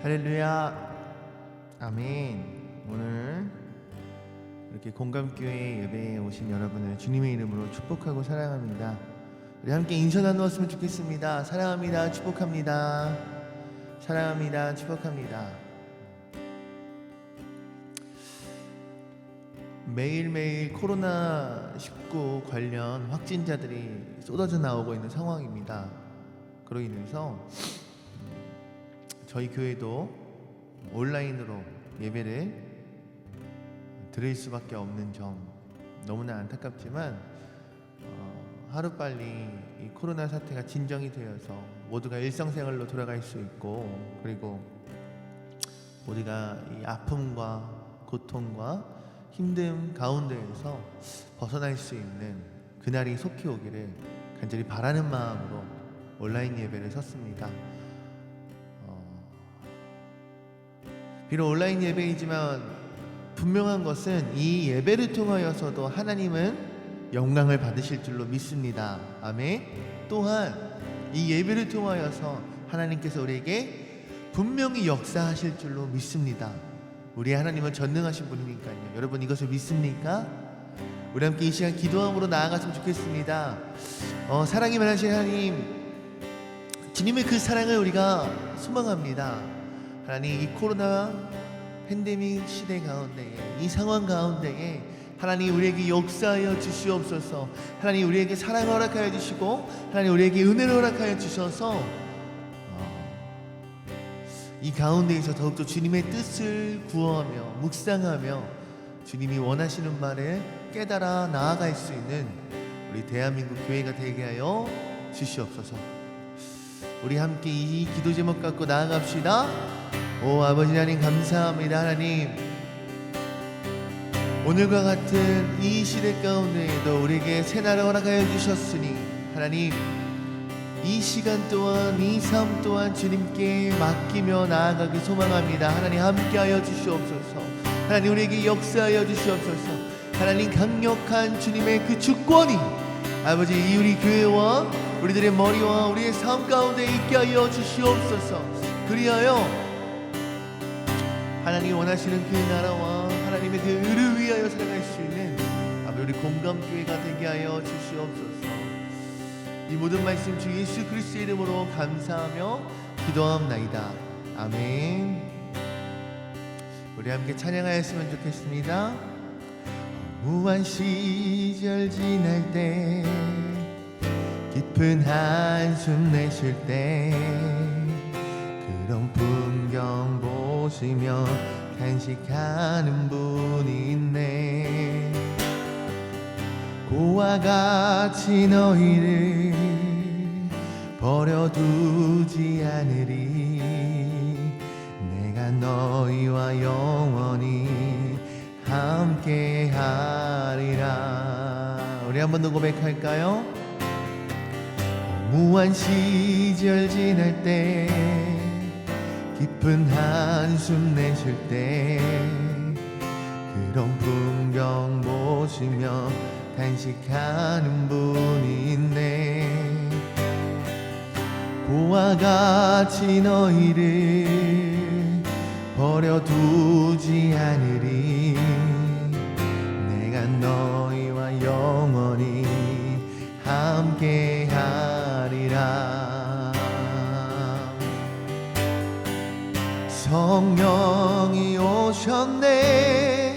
할렐루야. 아멘. 오늘 이렇게 공감교회 예배에 오신 여러분을 주님의 이름으로 축복하고 사랑합니다. 우리 함께 인사 나누었으면 좋겠습니다. 사랑합니다. 축복합니다. 사랑합니다. 축복합니다. 매일매일 코로나19 관련 확진자들이 쏟아져 나오고 있는 상황입니다. 그로 인해서 저희 교회도 온라인으로 예배를 드릴 수밖에 없는 점 너무나 안타깝지만 어, 하루빨리 이 코로나 사태가 진정이 되어서 모두가 일상생활로 돌아갈 수 있고 그리고 우리가 이 아픔과 고통과 힘듦 가운데에서 벗어날 수 있는 그날이 속히 오기를 간절히 바라는 마음으로 온라인 예배를 섰습니다. 비록 온라인 예배이지만 분명한 것은 이 예배를 통하여서도 하나님은 영광을 받으실 줄로 믿습니다. 아멘. 또한 이 예배를 통하여서 하나님께서 우리에게 분명히 역사하실 줄로 믿습니다. 우리 하나님은 전능하신 분이니까요. 여러분 이것을 믿습니까? 우리 함께 이 시간 기도함으로 나아갔으면 좋겠습니다. 어, 사랑이 많으신 하나님, 주님의 그 사랑을 우리가 소망합니다. 하나님 이 코로나 팬데믹 시대 가운데에 이 상황 가운데에 하나님 우리에게 역사하여 주시옵소서. 하나님 우리에게 사랑을 허락하여 주시고 하나님 우리에게 은혜를 허락하여 주셔서 이 가운데에서 더욱더 주님의 뜻을 구하며 묵상하며 주님이 원하시는 말을 깨달아 나아갈 수 있는 우리 대한민국 교회가 되게 하여 주시옵소서. 우리 함께 이 기도 제목 갖고 나아갑시다. 오 아버지 하나님 감사합니다 하나님. 오늘과 같은 이 시대 가운데에도 우리에게 새날을 허락하여 주셨으니 하나님 이 시간 또한 이 삶 또한 주님께 맡기며 나아가기 소망합니다. 하나님 함께하여 주시옵소서. 하나님 우리에게 역사하여 주시옵소서. 하나님 강력한 주님의 그 주권이 아버지 이 우리 교회와 우리들의 머리와 우리의 삶 가운데 있게 하여 주시옵소서. 그리하여 하나님이 원하시는 그 나라와 하나님의 그 의를 위하여 살아갈 수 있는 아버지 우리 공감교회가 되게 하여 주시옵소서. 이 모든 말씀 주 예수 그리스도의 이름으로 감사하며 기도하옵나이다. 아멘. 우리 함께 찬양하였으면 좋겠습니다. 무한 시절 지날 때 깊은 한숨 내쉴 때 보시며 간식하는 분이 있네. 고와 같이 너희를 버려두지 않으리. 내가 너희와 영원히 함께 하리라. 우리 한 번 더 고백할까요? 무한 시절 지날 때 깊은 한숨 내쉴 때 그런 풍경 보시며 간식하는 분이 있네. 고와 같이 너희를 버려두지 않으리. 내가 너희와 영원히 함께 하리라 성령이 오셨네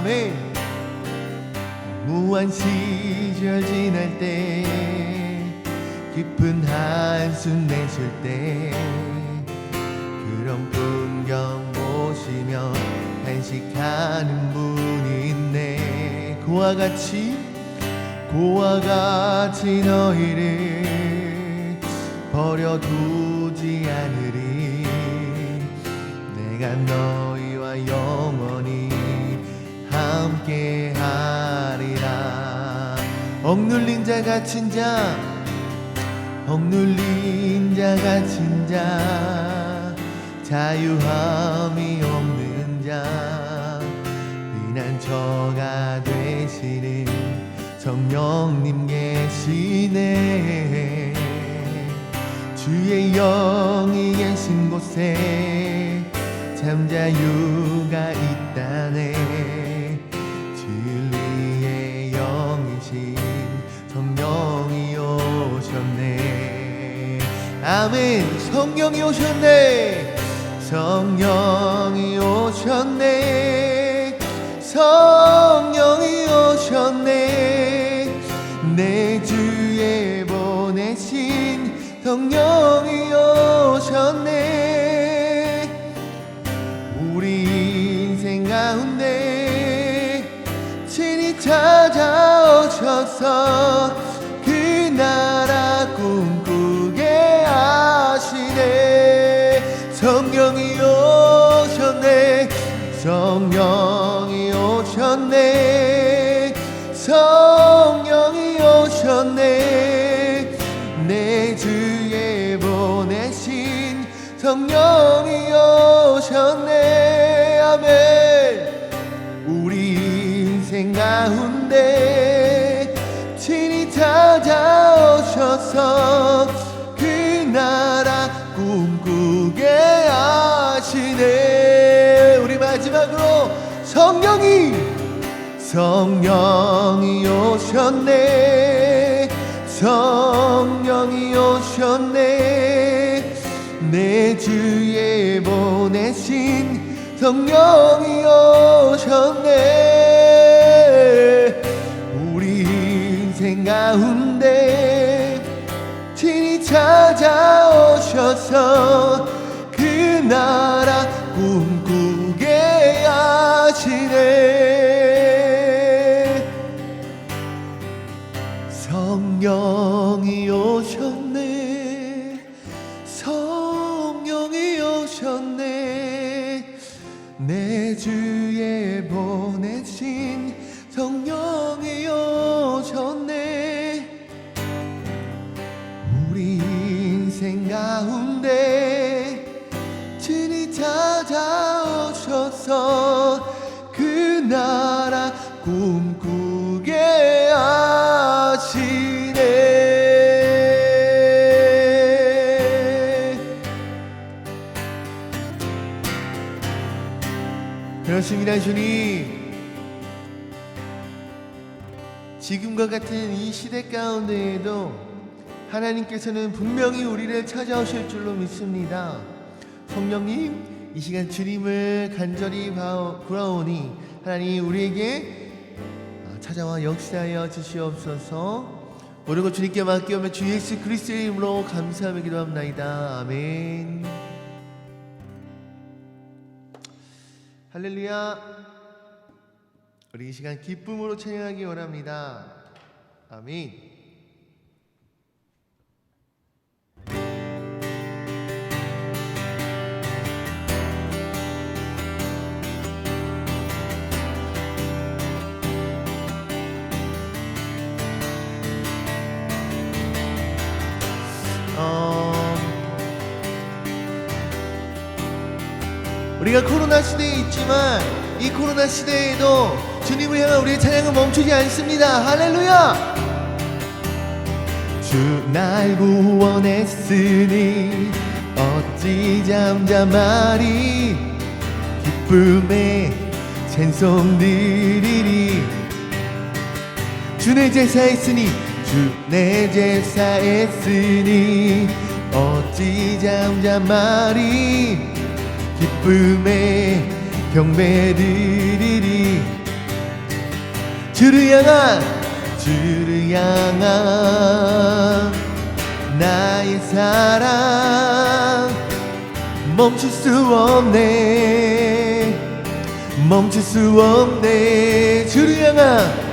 아멘 무한 시절 지날 때 깊은 한숨 내쉴 때 그런 풍경 보시며 간식하는 분이 있네. 고와 같이 고와 같이 너희를 버려두지 않으리. 내가 너희와 영원히 함께 하리라. 억눌린 자 갇힌 자 억눌린 자 갇힌 자 자유함이 없는 자 비난처가 되시는 성령님 계시네 주의 영이 계신 곳에 참 자유가 있 아멘. 성령이 오셨네. 성령이 오셨네. 성령이 오셨네. 내 주에 보내신 성령이 오셨네. 우리 인생 가운데 친히 찾아오셔서 가운데 친히 찾아오셔서 그 나라 꿈꾸게 하시네. 우리 마지막으로 성령이 성령이 오셨네. 성령이 오셨네. 내 주에 보내신 성령이 오셨네 가운데 친히 찾아오셔서 그 나라 가운데 친히 찾아오셔서 그 나라 꿈꾸게 하시네. 그렇습니다 주님. 지금과 같은 이 시대 가운데에도 하나님께서는 분명히 우리를 찾아오실 줄로 믿습니다. 성령님, 이 시간 주님을 간절히 바- 구하오니 하나님 우리에게 아, 찾아와 역사하여 주시옵소서. 것 주님께 맡기오며 주 예수 그리스도의 이름으로 감사하며 기도합나이다. 아멘. 할렐루야. 우리 이 시간 기쁨으로 찬양하기 원합니다. 아멘. 어, 우리가 코로나 시대에 있지만 이 코로나 시대에도 주님을 향한 우리의 찬양은 멈추지 않습니다. 할렐루야! 주 날 구원했으니 어찌 잠잠하리 기쁨에 찬송 드리리 주내 제사했으니 주 내 제사했으니 어찌 잠잠하리 기쁨에 경배드리리. 주를 향한 주를 향한 나의 사랑 멈출 수 없네. 멈출 수 없네. 주를 향한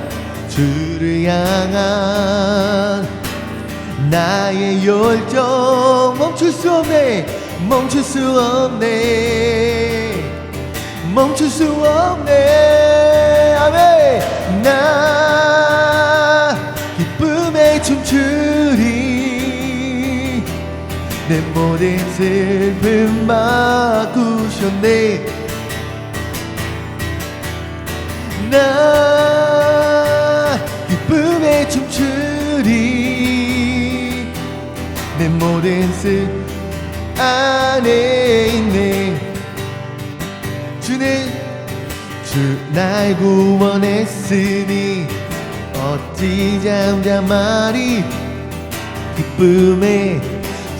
주를 향한 나의 열정 멈출 수 없네 멈출 수 없네 멈출 수 없네. 아멘. 나 기쁨에 춤추리. 내 모든 슬픔 바꾸셨네. 나 내 모든 슬 안에 있네. 주는 주 날 구원했으니 어찌 잠잠하리 기쁨에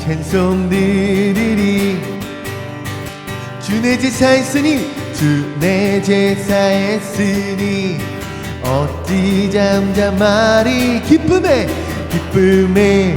찬송 드리리 주내 제사했으니 주내 제사했으니 어찌 잠잠하리 기쁨에 기쁨에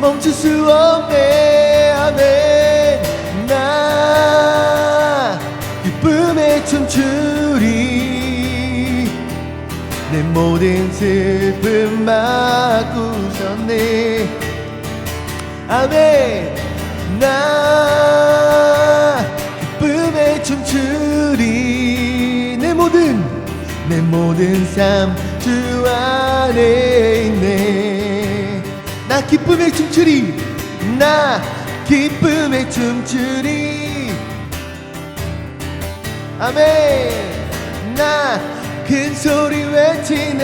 멈출 수 없네 아멘. 나 기쁨에 춤추리. 내 모든 슬픔 바꾸셨네. 아멘. 나 기쁨에 춤추리. 내 모든 내 모든 삶 주 안에 있네 나 기쁨에 춤추리. 나 기쁨에 춤추리. 아멘. 나 큰 소리 외치네.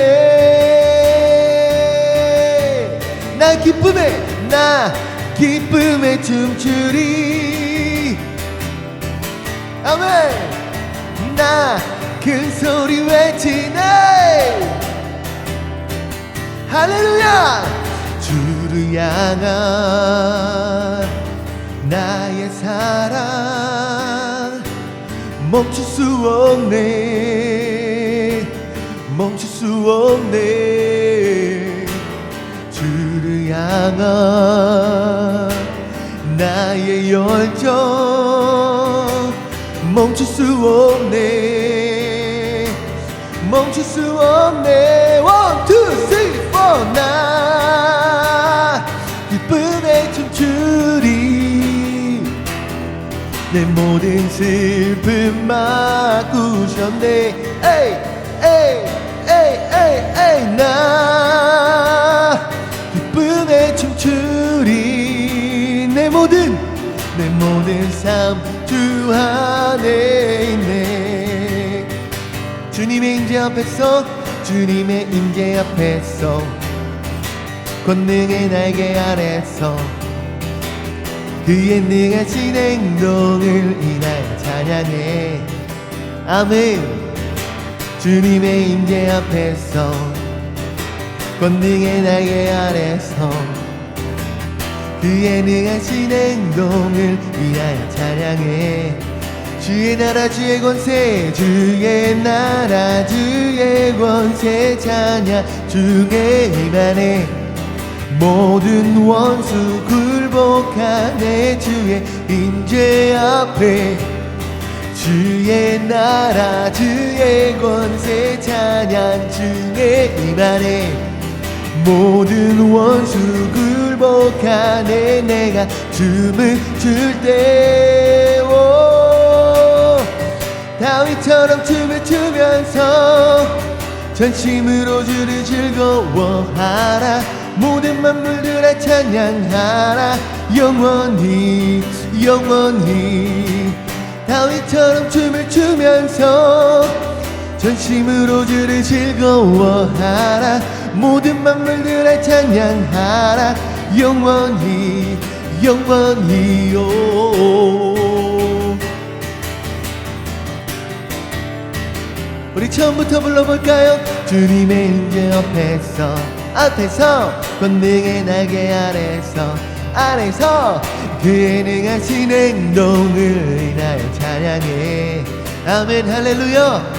나 기쁨에 나 기쁨에 춤추리. 아멘. 나큰 소리 외치네. 할렐루야 주를 향한 나의 사랑. 멈출 수 없네. 멈출 수 없네. 주를 향한 나의 열정. 멈출 수 없네. 멈출 수 없네. 원, 투, 쓰리, 포, 내 모든 슬픔 바꾸셨네. 에이 에이 에이 에이 에이 나 기쁨에 춤추리. 내 모든 내 모든 삶 주 안에 있네. 주님의 임재 앞에서 주님의 임재 앞에서 권능의 날개 아래서 그의 능하신 행동을 인하여 찬양해 아멘. 주님의 임재 앞에서 권능의 날개 아래서 그의 능하신 행동을 인하여 찬양해 주의 나라 주의 권세 주의 나라 주의 권세 찬양 주의 임안에 모든 원수 굴복하네 주의 임재 앞에 주의 나라 주의 권세 찬양 주의 임안에 모든 원수 굴복하네 내가 춤을 출때 다윗처럼 춤을 추면서 전심으로 주를 즐거워하라 모든 만물들아 찬양하라 영원히 영원히. 다윗처럼 춤을 추면서 전심으로 주를 즐거워하라. 모든 만물들아 찬양하라 영원히 영원히 오 우리 처음부터 불러볼까요? 주님의 임재 앞에서 앞에서 권능의 날개 아래서 아래서 그의 능하신 행동을 인하여 찬양해. 아멘 할렐루야.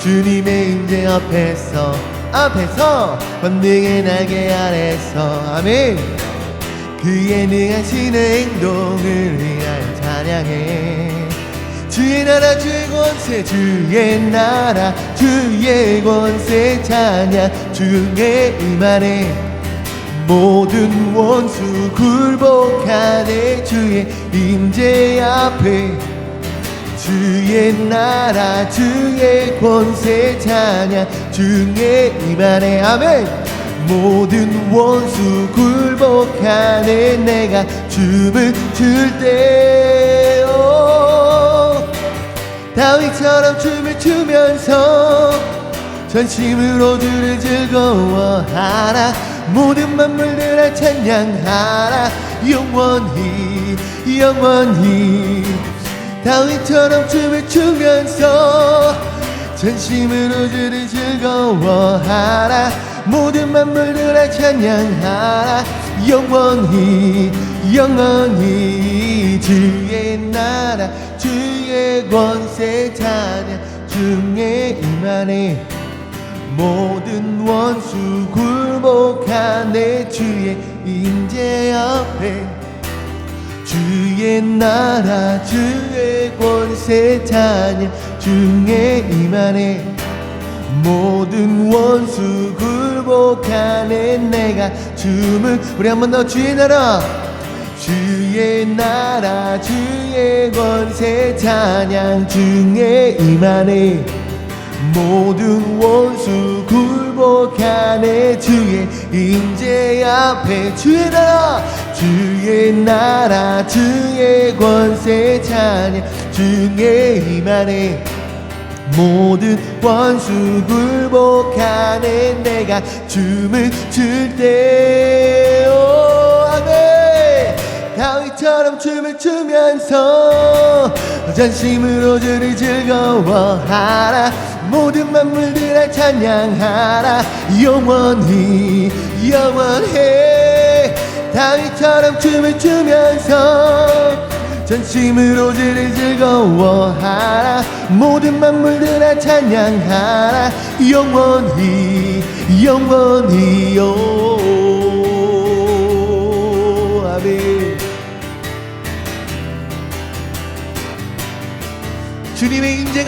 주님의 임재 앞에서 앞에서 권능의 날개 아래서 아멘. 그의 능하신 행동을 위하여 찬양해 주의 나라 주의 권세 주의 나라 주의 권세 찬양 주의 임하네 모든 원수 굴복하네 주의 임재 앞에. 주의 나라 주의 권세 찬양 주의 임하네 아멘. 모든 원수 굴복하네 내가 춤을 출때 다윗처럼 춤을 추면서 전심으로 주를 즐거워하라. 모든 만물들아 찬양하라. 영원히 영원히. 다윗처럼 춤을 추면서 전심으로 주를 즐거워하라. 모든 만물들아 찬양하라. 영원히 영원히. 주의 나라 권세 찬양 중에 임하네. 모든 원수 굴복하네 주의 임재 앞에 주의 나라 주의 권세 찬양 중에 임하네. 모든 원수 굴복하네 내가 춤을 우리 한 번 더 주의 나라 주의 나라 주의 권세 찬양 중에 임하네. 모든 원수 굴복하네. 주의 임재 앞에 주의 나라 주의 나라 주의 권세 찬양 중에 임하네. 모든 원수 굴복하네. 내가 춤을 출때 다윗처럼 춤을 추면서 전심으로 주를 즐거워하라. 모든 만물들아 찬양하라. 영원히 영원해 다윗처럼 춤을 추면서 전심으로 주를 즐거워하라. 모든 만물들아 찬양하라. 영원히 영원히요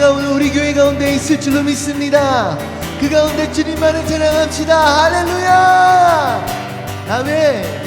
임재가 오늘 우리 교회 가운데 있을 줄로 믿습니다. 그 가운데 주님만을 찬양합시다. 할렐루야! 아멘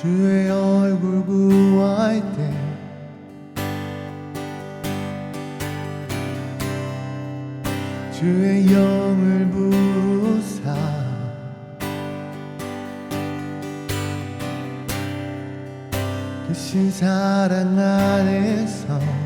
주의 얼굴 구할 때 주의 영을 부사 크신 사랑 안에서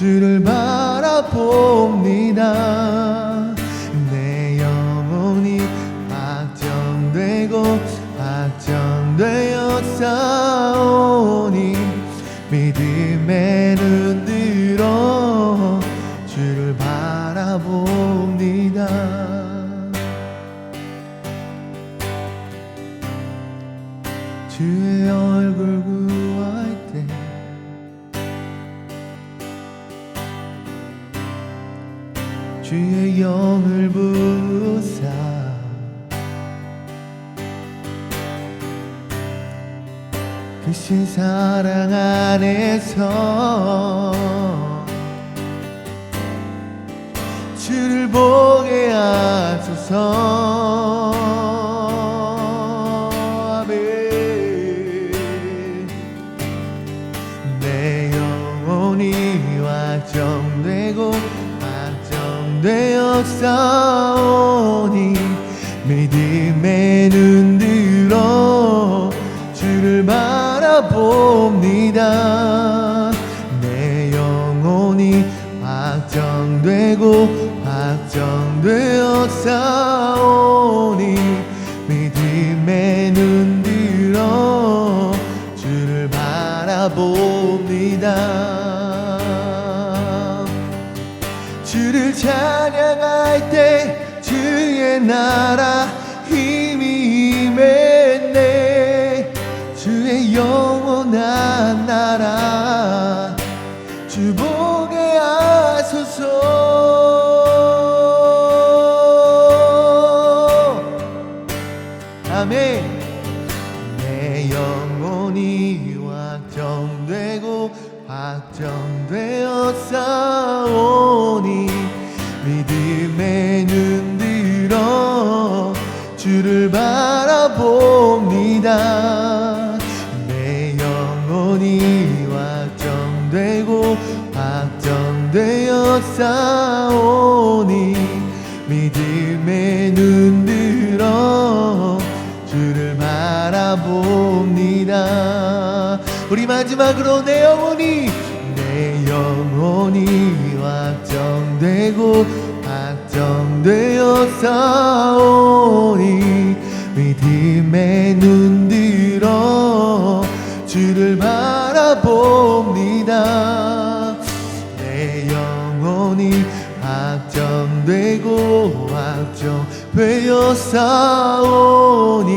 주를 바라봅니다 사랑 안에서 주를 보게 하소서. 내 영혼이 확정되고 확정되어 내 영혼이 확정되고 확정되어 싸우니 믿음의 눈 들어 주를 바라봅니다. 주를 찬양할 때 주의 나라 싸우니 믿음의 눈 들어 주를 바라봅니다. 우리 마지막으로 내 영혼이 내 영혼이 확정되고 확정되어 싸우니 되어 싸우니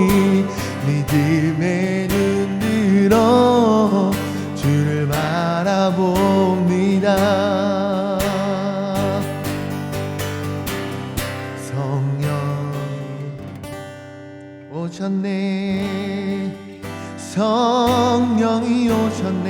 믿음의 눈 들어 주를 바라봅니다. 성령이 오셨네. 성령이 오셨네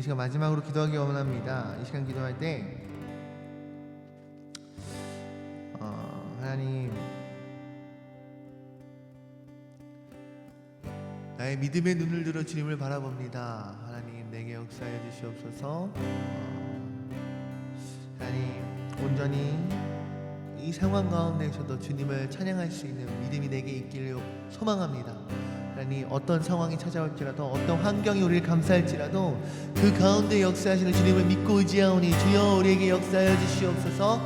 우리 이 시간 마지막으로 기도하기 원합니다. 이 시간 기도할 때 어, 하나님 나의 믿음의 눈을 들어 주님을 바라봅니다. 하나님 내게 역사해 주시옵소서. 어, 하나님 온전히 이 상황 가운데서도 주님을 찬양할 수 있는 믿음이 내게 있기를 소망합니다. 하나님 어떤 상황이 찾아올지라도 어떤 환경이 우리를 감싸할지라도 그 가운데 역사하시는 주님을 믿고 의지하오니 주여 우리에게 역사하여 주시옵소서.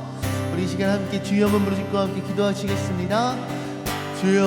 우리 이 시간 함께 주여 한번 부르실과 함께 기도하시겠습니다. 주여